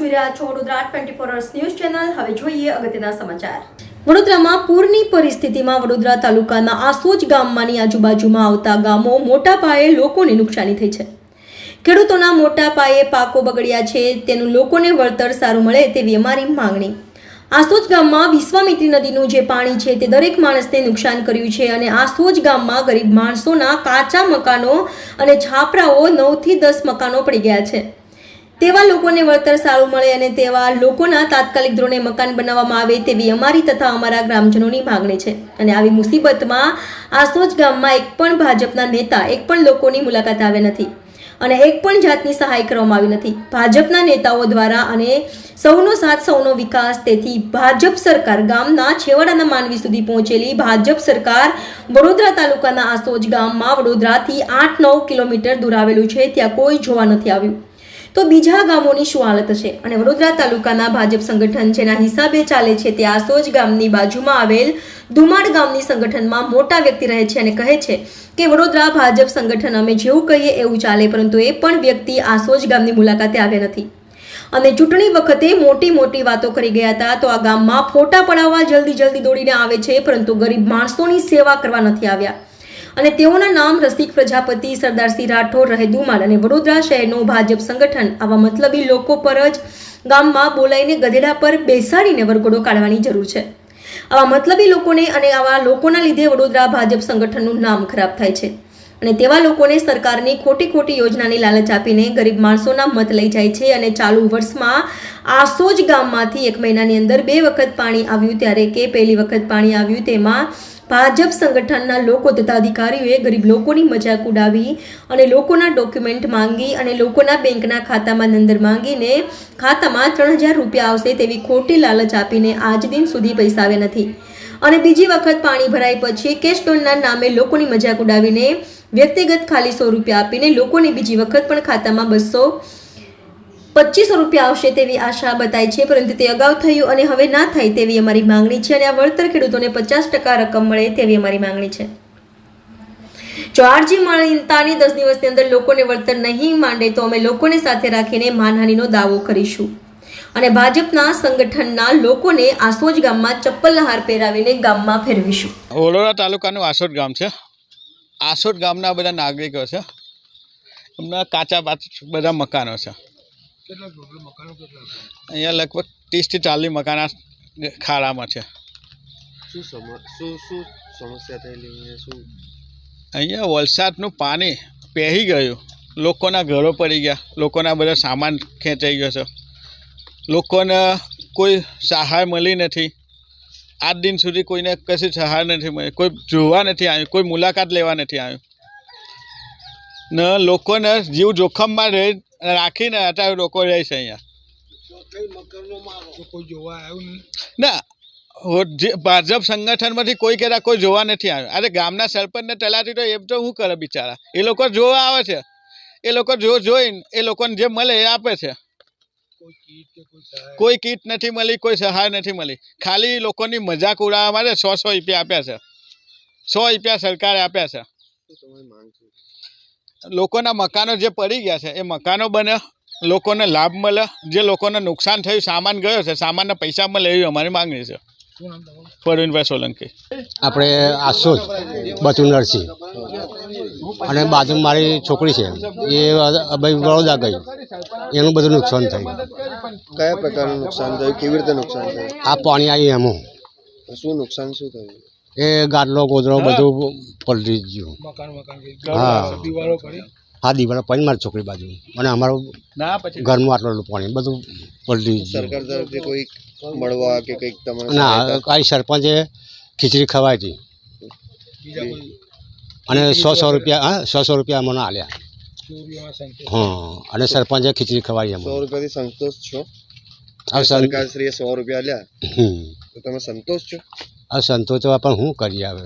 જોઈ રહ્યા છો Vadodara twenty four hours news channel હવે જોઈએ અગત્યના સમાચાર. વડોદરામાં પૂરની પરિસ્થિતિમાં વડોદરા તાલુકાના આસોજ ગામમાંની આજુબાજુમાં આવતા ગામો મોટા પાયે લોકોને નુકસાની થઈ છે. ખેડૂતોના મોટા પાયે પાકો બગડ્યા છે, તેનું લોકોને વળતર સારું મળે તેવી અમારી માંગણી. આસોજ ગામમાં વિશ્વામિત્રી નદીનું જે પાણી છે તે દરેક માણસને નુકસાન કર્યું છે અને આસોજ ગામમાં ગરીબ માણસોના કાચા મકાનો અને છાપરાઓ નવથી દસ મકાનો પડી ગયા છે. તેવા લોકોને વળતર સારું મળે અને તેવા લોકોના તાત્કાલિક ધોરણે મકાન બનાવવામાં આવે તેવી અમારી તથા અમારા ગ્રામજનોની માગણી છે. અને આવી મુસીબતમાં આસોજ ગામમાં એક પણ ભાજપના નેતા, એક પણ લોકોની મુલાકાત આવ્યા નથી અને એક પણ જાતની સહાય કરવામાં આવી નથી. ભાજપના નેતાઓ દ્વારા અને સૌનો સાથ, સૌનો વિકાસ, તેથી ભાજપ સરકાર ગામના છેવાડાના માનવી સુધી પહોંચેલી ભાજપ સરકાર વડોદરા તાલુકાના આસોજ ગામમાં વડોદરાથી આઠ નવ કિલોમીટર દૂર આવેલું છે. ત્યાં કોઈ જોવા નથી આવ્યું. તો બીજા ગામોની શું હાલત હશે? અને વડોદરા તાલુકાના ભાજપ સંગઠન જેના હિસાબે ચાલે છે તે આસોજ ગામની બાજુમાં આવેલ ધુમાડ ગામની સંગઠનમાં મોટા વ્યક્તિ રહે છે અને કહે છે કે વડોદરા ભાજપ સંગઠન અમે જેવું કહીએ એવું ચાલે, પરંતુ એ પણ વ્યક્તિ આસોજ ગામની મુલાકાતે આવ્યા નથી. અને ચૂંટણી વખતે મોટી મોટી વાતો કરી ગયા હતા, તો આ ગામમાં ફોટા પડાવવા જલ્દી જલ્દી દોડીને આવે છે, પરંતુ ગરીબ માણસોની સેવા કરવા નથી આવ્યા. અને તેઓના નામ રસિક પ્રજાપતિ સરદારસિંહ રાઠોડ રહે દુમાલ અને વડોદરા શહેરનું ભાજપ સંગઠન. આવા મતલબી લોકો પર જ ગામમાં બોલાઈને ગધેડા પર બેસાડીને વરઘોડો કાઢવાની જરૂર છે. આવા મતલબી લોકોને અને આવા લોકોના લીધે વડોદરા ભાજપ સંગઠનનું નામ ખરાબ થાય છે. અને તેવા લોકોને સરકારની ખોટી ખોટી યોજનાની લાલચ આપીને ગરીબ માણસોના મત લઈ જાય છે અને ચાલુ વર્ષમાં આસોજ ગામમાંથી એક મહિનાની અંદર બે વખત પાણી આવ્યું, ત્યારે કે પહેલી વખત પાણી આવ્યું તેમાં ભાજપ સંગઠનના લોકો તથા અધિકારીઓએ ગરીબ લોકોની મજાક ઉડાવી અને લોકોના ડોક્યુમેન્ટ માંગી અને લોકોના બેંકના ખાતામાં નંદર માંગીને ખાતામાં ત્રણ હજાર રૂપિયા આવશે તેવી ખોટી લાલચ આપીને આજ દિન સુધી પૈસા આવ્યા નથી. અને બીજી વખત પાણી ભરાય પછી કેશ લોનના નામે લોકોની મજાક ઉડાવીને વ્યક્તિગત ખાલી સો રૂપિયા આપીને લોકોને બીજી વખત પણ ખાતામાં બસો પચીસો રૂપિયા આવશે તેવી આશા બતાય છે, પરંતુ તે અગાઉ થયું અને હવે ના થાય તેવી અમારી માંગણી છે અને આ વળતર ખેડૂતોને પચાસ ટકા રકમ મળે તેવી અમારી માંગણી છે. જો આરજી માનતાની દસ દિવસની અંદર લોકોને વળતર નહીં માંડે તો અમે લોકોને સાથે રાખીને માનહાનિનો દાવો કરીશું. અને ભાજપના સંગઠનના લોકોને આસોજ ગામમાં ચપ્પલના હાર પહેરાવીને ગામમાં ફેરવીશું. વડોદરા તાલુકાનું આસોદ ગામ છે. આસોજ ગામના બધા નાગરિકો છે. એમના કાચા પાચ, બધા મકાનો છે. અહીંયા લગભગ ત્રીસથી ચાલીસ મકાન ખાડામાં છે. શું શું શું સમસ્યા થયેલી અહીંયા? શું? અહીંયા વલસાડનું પાણી પહેરી ગયું. લોકોના ઘરો પડી ગયા. લોકોના બધા સામાન ખેંચાઈ ગયો છે. લોકોને કોઈ સહાય મળી નથી. આજ દિન સુધી કોઈને કશી સહાય નથી મળી. કોઈ જોવા નથી આવ્યું. કોઈ મુલાકાત લેવા નથી આવ્યું. ને લોકોને જીવ જોખમમાં રહી રાખીને અત્યારે લોકો રહે છે અહીંયા. ના ભાજપ સંગઠનમાંથી કોઈ કહેતા કોઈ જોવા નથી આવ્યું. અરે ગામના સરપંચને તલાટી તો એમ તો શું કરે બિચારા? એ લોકો જોવા આવે છે. એ લોકો જો જોઈને એ લોકોને જે મળે એ આપે છે. કોઈ કીટ નથી મળી, કોઈ સહાય નથી મળી. ખાલી લોકોની મજાક ઉડાવવા માટે સો સો રૂપિયા આપ્યા છે. સો રૂપિયા સરકારે આપ્યા છે. લોકોના મકાનો જે પડી ગયા છે એ મકાનો બને લોકોને લાભ મળે. જે લોકોને નુકસાન થયું સામાન ગયો છે સામાનના પૈસા મળે એવી અમારી માંગણી છે. પરવીનભાઈ સોલંકી. આપણે આસો જ બચુ નરસિંહ અને બાજુ મારી છોકરી છે એ ભાઈ વડોદરા ગઈ. એનું બધું નુકસાન થયું. કયા પ્રકારનું નુકસાન થયું? કેવી રીતે નુકસાન થયું? આ પાણી આવી એમાં. શું નુકસાન શું થયું? એ ગાદલો ગોદરો બધું પલટી ગયું. હા. હા દિવાળો પડી મારી છોકરી બાજુ. અને અમારું ઘરમાં આટલું પાણી બધું પલટી ગયું. સરકાર તરફથી કોઈ મળવા કે કંઈક તમારે ના કાંઈ સરપંચે ખીચડી ખવાઈ હતી. અને સો સો રૂપિયા હા સો સો રૂપિયા અમને આલ્યા. હા અને સરપંચે ખીચડી ખવાઈ સો રૂપિયાથી સંતોષ છો? સરકારશ્રીએ સો રૂપિયા લ્યા તો તમે સંતોષ છો? આ સંતોષવા પણ હું કરી આવે